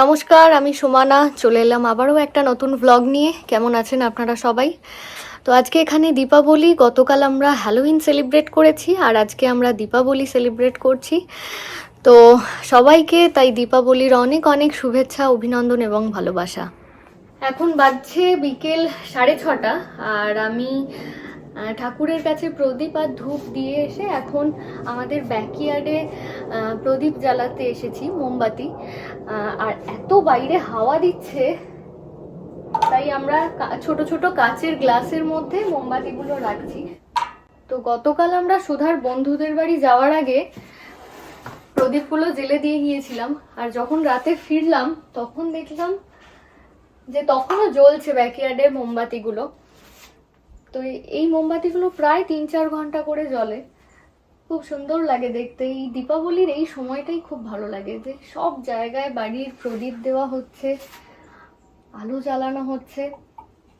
নমস্কার, আমি সুমানা। চলে এলাম আবারও একটা নতুন ভ্লগ নিয়ে। কেমন আছেন আপনারা সবাই? তো আজকে এখানে দীপাবলি। গতকাল আমরা হ্যালোইন সেলিব্রেট করেছি আর আজকে আমরা দীপাবলি সেলিব্রেট করছি। তো সবাইকে তাই দীপাবলির অনেক অনেক শুভেচ্ছা, অভিনন্দন এবং ভালোবাসা। এখন বাজছে বিকেল সাড়ে ছটা আর আমি ঠাকুরের কাছে প্রদীপ আর ধূপ দিয়ে এসে এখন আমাদের ব্যাকইয়ার্ডে প্রদীপ জ্বালাতে এসেছি, মোমবাতি। আর এত বাইরে হাওয়া দিচ্ছে, তাই আমরা ছোট ছোট কাচের গ্লাসের মধ্যে মোমবাতিগুলো রাখছি। তো গতকাল আমরা সুধার বন্ধুদের বাড়ি যাওয়ার আগে প্রদীপগুলো জেলে দিয়ে গিয়েছিলাম, আর যখন রাতে ফিরলাম, তখন দেখলাম যে তখনও জ্বলছে ব্যাকইয়ার্ডের মোমবাতিগুলো। তো এই- মোমবাতিগুলো প্রায় তিন চার ঘণ্টা করে জ্বলে। খুব সুন্দর লাগে দেখতে। এই দীপাবলির এই সময়টাই খুব ভালো লাগে যে সব জায়গায় বাড়ির প্রদীপ দেওয়া হচ্ছে, আলো জ্বালানো হচ্ছে।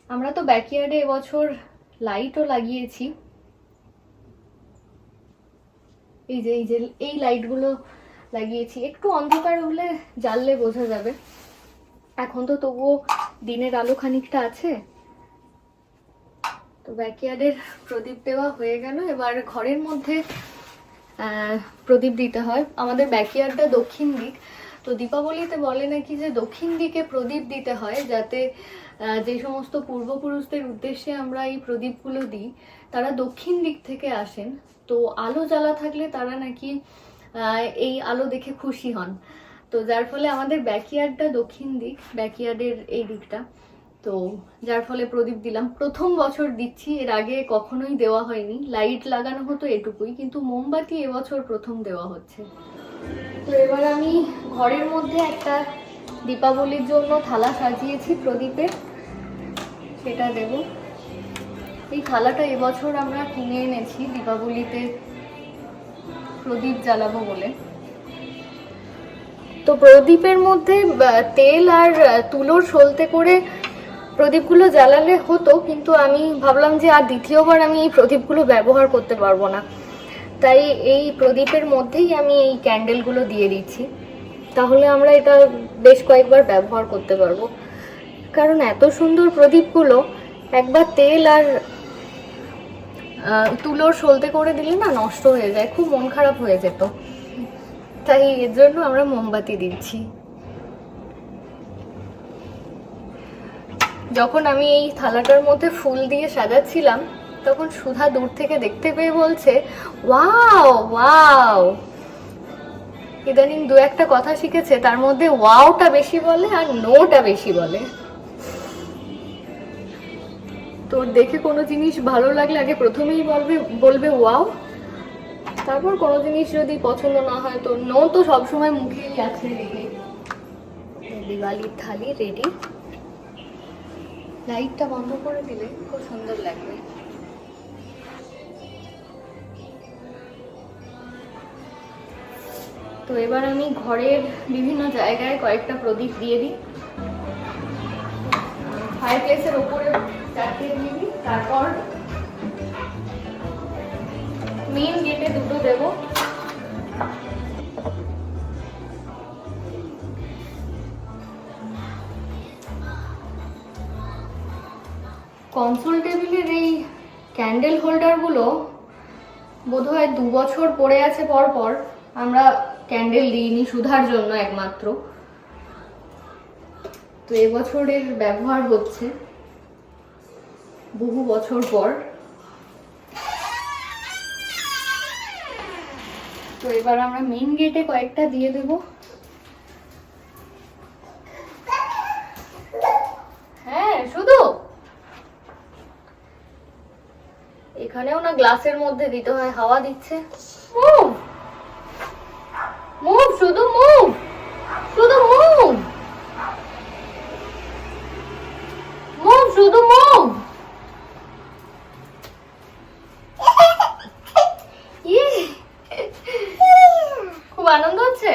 আমরা তো ব্যাকইয়ার্ডে এবছর লাইটও লাগিয়েছি। এই যে এই যে, এই লাইটগুলো লাগিয়েছি। একটু অন্ধকার হলে জ্বাললে বোঝা যাবে। এখন তো তবুও দিনের আলো খানিকটা আছে। তো ব্যাকইয়ার্ডের প্রদীপ দেওয়া হয়ে গেল। এবার ঘরের মধ্যে প্রদীপ দিতে হয়। আমাদের ব্যাকইয়ার্ডটা দক্ষিণ দিক। তো দীপাবলিতে বলে নাকি যে দক্ষিণ দিকে প্রদীপ দিতে হয় যাতে যে সমস্ত পূর্বপুরুষদের উদ্দেশ্যে আমরা এই প্রদীপগুলো দিই, তারা দক্ষিণ দিক থেকে আসেন। তো আলো জ্বালা থাকলে তারা নাকি এই আলো দেখে খুশি হন। তো যার ফলে আমাদের ব্যাকইয়ার্ডটা দক্ষিণ দিক ব্যাকইয়ার্ডের এই দিকটা। তো যার ফলে প্রদীপ দিলাম। প্রথম বছর দিচ্ছি, এর আগে কখনোই দেওয়া হয়নি। লাইট লাগানো হতো এটুকুই, কিন্তু মোমবাতি এবছর প্রথম দেওয়া হচ্ছে। তো এবার আমি ঘরের মধ্যে একটা দীপাবলির জন্য থালা সাজিয়েছি প্রদীপে। সেটা দেব। এই থালাটা এবছর আমরা কিনে এনেছি, দীপাবলিতে প্রদীপ জ্বালাবো বলে। তো প্রদীপের মধ্যে তেল আর তুলোর সলতে করে প্রদীপগুলো জ্বালালে হতো, কিন্তু আমি ভাবলাম যে আর দ্বিতীয়বার আমি এই প্রদীপগুলো ব্যবহার করতে পারব না। তাই এই প্রদীপের মধ্যেই আমি এই ক্যান্ডেলগুলো দিয়ে দিচ্ছি। তাহলে আমরা এটা বেশ কয়েকবার ব্যবহার করতে পারব। কারণ এত সুন্দর প্রদীপগুলো, একবার তেল আর তুলোর সলতে করে দিলে না নষ্ট হয়ে যায়, খুব মন খারাপ হয়ে যেত। তাই এর জন্য আমরা মোমবাতি দিচ্ছি। যখন আমি এই থালাটার মধ্যে ফুল দিয়ে সাজাচ্ছিলাম, তখন সুধা দূর থেকে দেখতে পেয়ে বলছে, ওয়াও ওয়াও। ইদানিং দু একটা কথা শিখেছে, তার মধ্যে ওয়াওটা বেশি বলে আর নোটা বেশি বলে। তোর দেখে কোনো জিনিস ভালো লাগলে আগে প্রথমেই বলবে বলবে ওয়াও। তারপর কোনো জিনিস যদি পছন্দ না হয়, তো নো তো সবসময় মুখেই আছে দিওয়ালির থালি রেডি লাইটটা বন্ধ করে দিলে খুব সুন্দর লাগবে। তো এবার আমি ঘরের বিভিন্ন জায়গায় কয়েকটা প্রদীপ দিয়ে দিই। ফায়ার প্লেসের ওপরে চারটে দিয়ে দিই, তারপর মেন গেটে দুটো দেবো। কনসোল টেবিলের এই ক্যান্ডেল হোল্ডারগুলো বোধহয় দু বছর পড়ে আছে পর পর আমরা ক্যান্ডেল দিইনি সুধার জন্য একমাত্র। তো এবছরের ব্যবহার হচ্ছে বহু বছর পর। তো এবার আমরা মেন গেটে কয়েকটা দিয়ে দেব হ্যাঁ শুধু এখানেও না গ্লাসের মধ্যে দিতে হয় হাওয়া দিচ্ছে। মুভ মুভ শুধু মুভ শুধু মুভ মুভ শুধু মুভ ইয়ে! খুব আনন্দ হচ্ছে।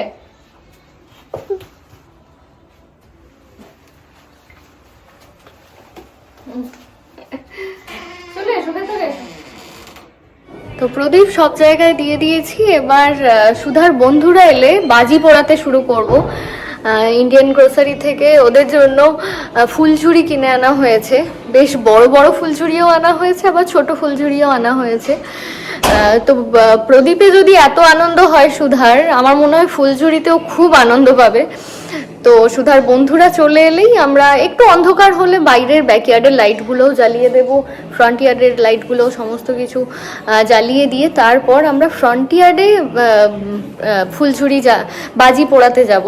চলে এসো ভেতরে এসো তো প্রদীপ সব জায়গায় দিয়ে দিয়েছি। এবার সুধার বন্ধুরা এলে বাজি পোড়াতে শুরু করব। ইন্ডিয়ান গ্রোসারি থেকে ওদের জন্য ফুলঝুরি কিনে আনা হয়েছে। বেশ বড় বড় ফুলঝুরিও আনা হয়েছে, আবার ছোট ফুলঝুরিও আনা হয়েছে। তো প্রদীপে যদি এত আনন্দ হয় সুধার, আমার মনে হয় ফুলঝুরিতেও খুব আনন্দ পাবে। তো সুধার বন্ধুরা চলে এলেই আমরা একটু অন্ধকার হলে বাইরের ব্যাকইয়ার্ডের লাইটগুলোও জ্বালিয়ে দেব ফ্রন্ট ইয়ার্ডের লাইটগুলো সমস্ত কিছু জ্বালিয়ে দিয়ে তারপর আমরা ফ্রন্ট ইয়ার্ডে ফুলঝুরি যা, বাজি পোড়াতে যাব।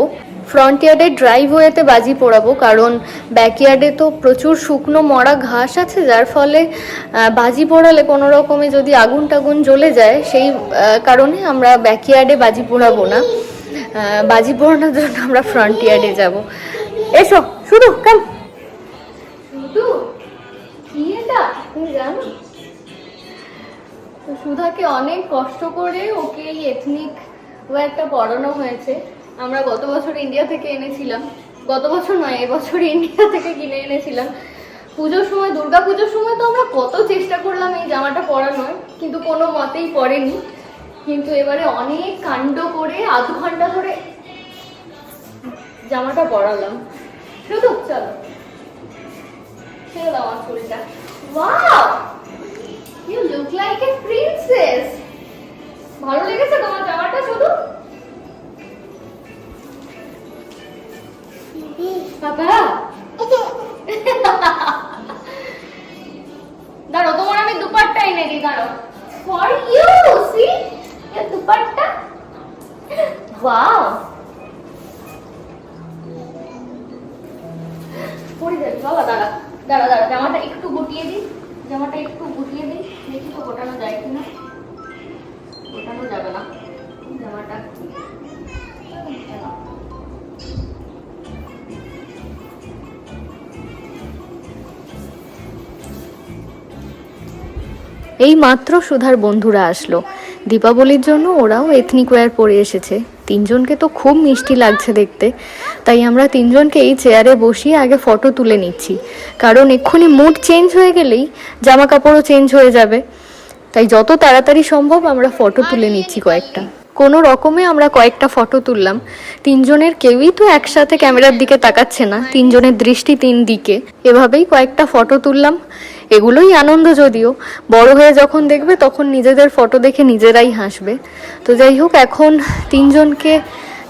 ফ্রন্ট ইয়ার্ডে ড্রাইভওয়েতে বাজি পোড়াবো কারণ ব্যাকইয়ার্ডে তো প্রচুর শুকনো মরা ঘাস আছে, যার ফলে বাজি পোড়ালে কোনো রকমে যদি আগুন টাগুন জ্বলে যায়, সেই কারণে আমরা ব্যাকইয়ার্ডে বাজি পোড়াবো না। বাজি পোড়ানোর জন্য আমরা ফ্রন্ট ইয়ার্ডে যাব। এসো, শুধু কাম সুধাকে অনেক কষ্ট করে ওকে এই এথনিক ওয়্যারটা পড়ানো হয়েছে। আমরা গত বছর ইন্ডিয়া থেকে এনেছিলাম। গত বছর নয়, এবছর ইন্ডিয়া থেকে কিনে এনেছিলাম। পুজোর সময় দুর্গা পুজোর সময় তো আমরা কত চেষ্টা করলাম এই জামাটা পরানোর, কিন্তু কোনো মতেই পড়েনি কিন্তু এবারে অনেক কাণ্ড করে আধ ঘণ্টা ধরে জামাটা পরালাম। শুধু চলো। ছেড়ে দাও আমার চুলটা। Wow you look like a princess ভালো লেগেছে তোমার জামাটা শুধু? বাবা দাঁড়ো তোমার আমি দুপাট্টা এনে দিই দাঁড়ো for you see dupatta wow পড়ে যাবে। বাবা জামাটা একটু গুটিয়ে দিই। জামাটা একটু গুটিয়ে দিই। দেখি তো গোটানো যায় গোটানো যাবে না। জামাটা এই মাত্র সুধার বন্ধুরা আসলো। দীপাবলির জন্য ওরাও এথনিক ওয়্যার পরে এসেছে। তিনজনকে তো খুব মিষ্টি লাগছে দেখতে। তাই আমরা তিনজনকে এই চেয়ারে বসিয়ে আগে ফটো তুলে নিচ্ছি। কারণ এক্ষুনি মুড চেঞ্জ হয়ে গেলেই জামা কাপড়ও চেঞ্জ হয়ে যাবে। তাই যত তাড়াতাড়ি সম্ভব আমরা ফটো তুলে নিচ্ছি কয়েকটা। কোনো রকমে আমরা কয়েকটা ফটো তুললাম। তিনজনের কেউই তো একসাথে ক্যামেরার দিকে তাকাচ্ছে না। তিনজনের দৃষ্টি তিন দিকে এভাবেই কয়েকটা ফটো তুললাম। এগুলোই আনন্দ যদিও। বড় হয়ে যখন দেখবে, তখন নিজেদের ফটো দেখে নিজেরাই হাসবে। তো যাই হোক, এখন তিনজনকে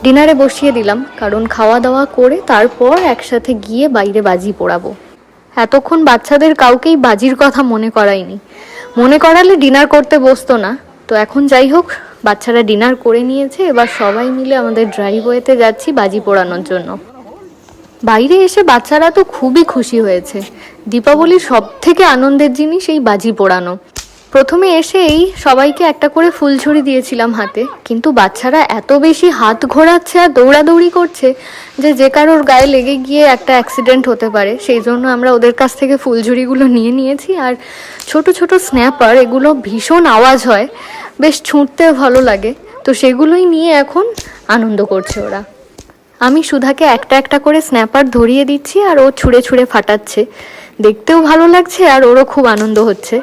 ডিনারে বসিয়ে দিলাম। কারণ খাওয়া দাওয়া করে তারপর একসাথে গিয়ে বাইরে বাজি পোড়াবো। এতক্ষণ বাচ্চাদের কাউকেই বাজির কথা মনে করায়নি। মনে করালে ডিনার করতে বসতো না। তো এখন যাই হোক, বাচ্চারা ডিনার করে নিয়েছে। এবার সবাই মিলে আমাদের ড্রাইভওয়েতে যাচ্ছি বাজি পোড়ানোর জন্য। বাইরে এসে বাচ্চারা তো খুবই খুশি হয়েছে। দীপাবলির সব থেকে আনন্দের জিনিস এই বাজি পোড়ানো। প্রথমে এসেই সবাইকে একটা করে ফুলঝুরি দিয়েছিলাম হাতে, কিন্তু বাচ্চারা এত বেশি হাত ঘোরাচ্ছে আর দৌড়াদৌড়ি করছে যে যে কারোর গায়ে লেগে গিয়ে একটা অ্যাক্সিডেন্ট হতে পারে। সেই জন্য আমরা ওদের কাছ থেকে ফুলঝুরিগুলো নিয়ে নিয়েছি আর ছোট ছোট স্ন্যাপার এগুলো ভীষণ আওয়াজ হয়। বেশ ছুঁটতেও ভালো লাগে। তো সেগুলোই নিয়ে এখন আনন্দ করছে ওরা। আমি সুধাকে একটা একটা করে স্ন্যাপার ধরিয়ে দিচ্ছি আর ও ছুঁড়ে ছুঁড়ে ফাটাচ্ছে। দেখতেও ভালো লাগছে আর ওরও খুব আনন্দ হচ্ছে।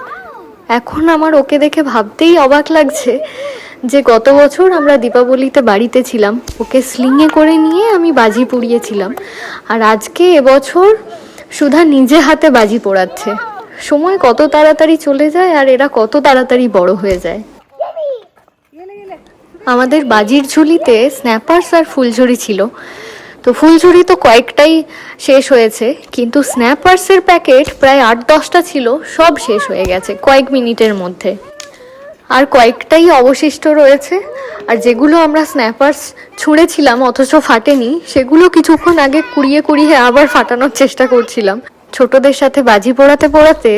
এখন আমার ওকে দেখে ভাবতেই অবাক লাগছে যে গত বছর আমরা দীপাবলিতে বাড়িতে ছিলাম। ওকে স্লিংয়ে করে নিয়ে আমি বাজি পুড়িয়েছিলাম। আর আজকে এবছর সুধা নিজে হাতে বাজি পোড়াচ্ছে। সময় কত তাড়াতাড়ি চলে যায় আর এরা কত তাড়াতাড়ি বড় হয়ে যায়। আমাদের বাজির ঝুলিতে স্ন্যাপার্স আর ফুলঝুরি ছিল। তো ফুলঝুরি তো কয়েকটাই শেষ হয়েছে, কিন্তু স্ন্যাপার্সের প্যাকেট প্রায় আট দশটা ছিল, সব শেষ হয়ে গেছে কয়েক মিনিটের মধ্যে। আর কয়েকটাই অবশিষ্ট রয়েছে, আর যেগুলো আমরা স্ন্যাপার্স ছুঁড়েছিলাম অথচ ফাটেনি, সেগুলো কিছুক্ষণ আগে কুড়িয়ে কুড়িয়ে আবার ফাটানোর চেষ্টা করছিলাম। ছোটদের সাথে বাজি পোড়াতে পোড়াতে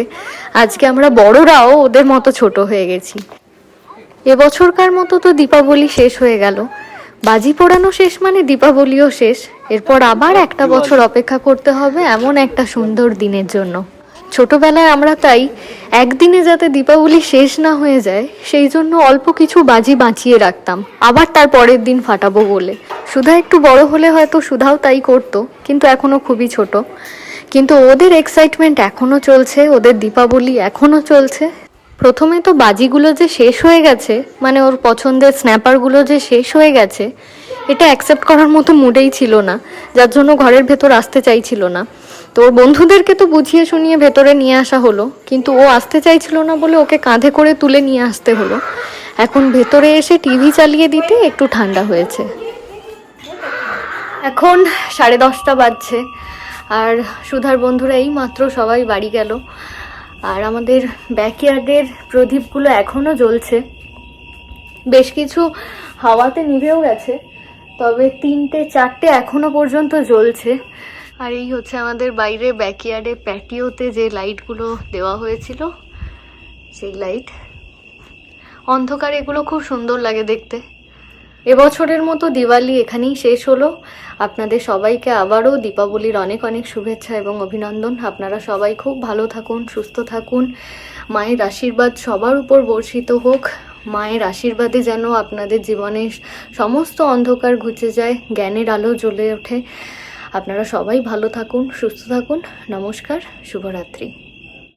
আজকে আমরা বড়রাও ওদের মতো ছোট হয়ে গেছি। এবছরকার মতো তো দীপাবলি শেষ হয়ে গেল। বাজি পোড়ানো শেষ মানে দীপাবলিও শেষ। এরপর আবার একটা বছর অপেক্ষা করতে হবে এমন একটা সুন্দর দিনের জন্য। ছোটবেলায় আমরা তাই একদিনে যাতে দীপাবলি শেষ না হয়ে যায়, সেই জন্য অল্প কিছু বাজি বাঁচিয়ে রাখতাম। আবার তার পরের দিন ফাটাবো বলে। সুধা একটু বড় হলে হয়তো সুধাও তাই করতো, কিন্তু এখনও খুবই ছোট। কিন্তু ওদের এক্সাইটমেন্ট এখনও চলছে, ওদের দীপাবলি এখনও চলছে। প্রথমে তো বাজিগুলো যে শেষ হয়ে গেছে মানে ওর পছন্দের স্ন্যাপারগুলো যে শেষ হয়ে গেছে, এটা অ্যাকসেপ্ট করার মতো মুডেই ছিল না, যার জন্য ঘরের ভেতর আসতে চাইছিল না। তো ওর বন্ধুদেরকে তো বুঝিয়ে শুনিয়ে ভেতরে নিয়ে আসা হলো, কিন্তু ও আসতে চাইছিল না বলে ওকে কাঁধে করে তুলে নিয়ে আসতে হলো। এখন ভেতরে এসে টিভি চালিয়ে দিতে একটু ঠান্ডা হয়েছে। এখন সাড়ে দশটা বাজছে, আর সুধার বন্ধুরা এই মাত্র সবাই বাড়ি গেল। আর আমাদের ব্যাকইয়ার্ডের প্রদীপগুলো এখনও জ্বলছে। বেশ কিছু হাওয়াতে নিভেও গেছে, তবে তিনটে, চারটে এখনও পর্যন্ত জ্বলছে। আর এই হচ্ছে আমাদের বাইরে ব্যাকইয়ার্ডে প্যাটিওতে যে লাইটগুলো দেওয়া হয়েছিল, সেই লাইট। অন্ধকার, এগুলো খুব সুন্দর লাগে দেখতে। এবছরের মতো দিওয়ালি এখানেই শেষ হলো। আপনাদের সবাইকে আবারও দীপাবলির অনেক অনেক শুভেচ্ছা এবং অভিনন্দন। আপনারা সবাই খুব ভালো থাকুন, সুস্থ থাকুন। মায়ের আশীর্বাদ সবার উপর বর্ষিত হোক। মায়ের আশীর্বাদে যেন আপনাদের জীবনে সমস্ত অন্ধকার ঘুচে যায়, জ্ঞানের আলো জ্বলে ওঠে। আপনারা সবাই ভালো থাকুন, সুস্থ থাকুন। নমস্কার, শুভরাত্রি।